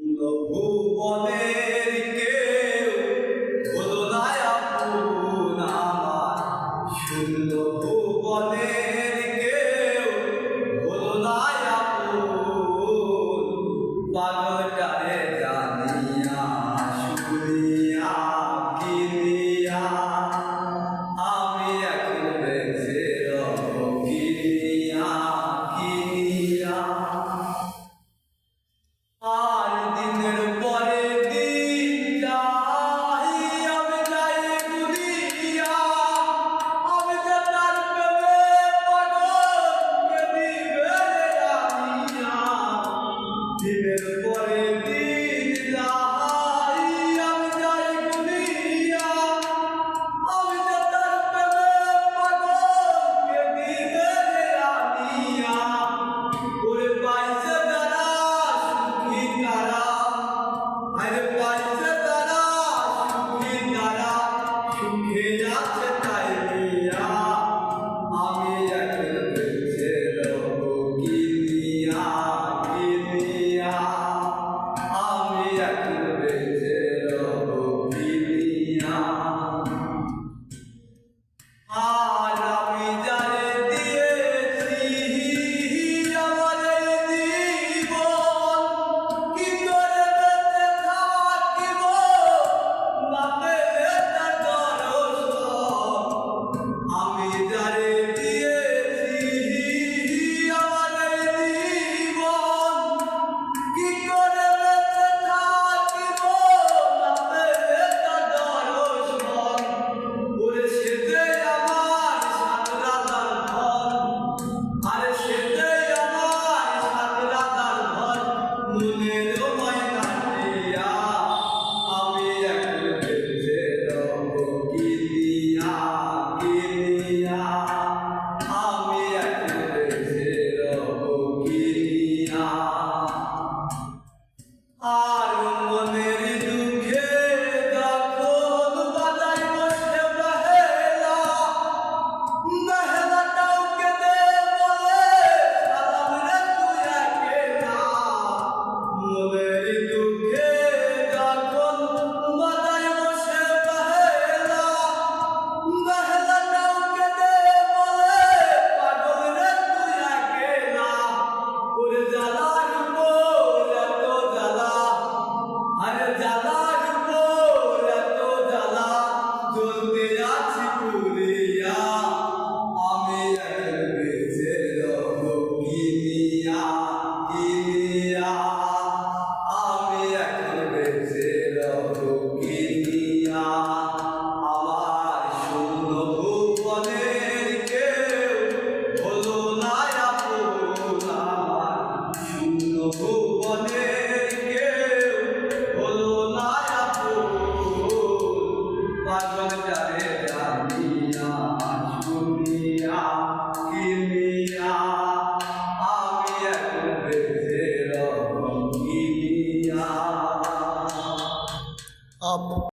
ভুবনের আর মনে এখন বেঁচে রকি দিয়া আমার শূন্য ভুবনে কেউ হলো না আপনার শূন্য ভুবনে কেউ হলো না আপনার চারে জানিয়া শুনিয়া কিনিয়া আমি এখন বেঁচে রকি up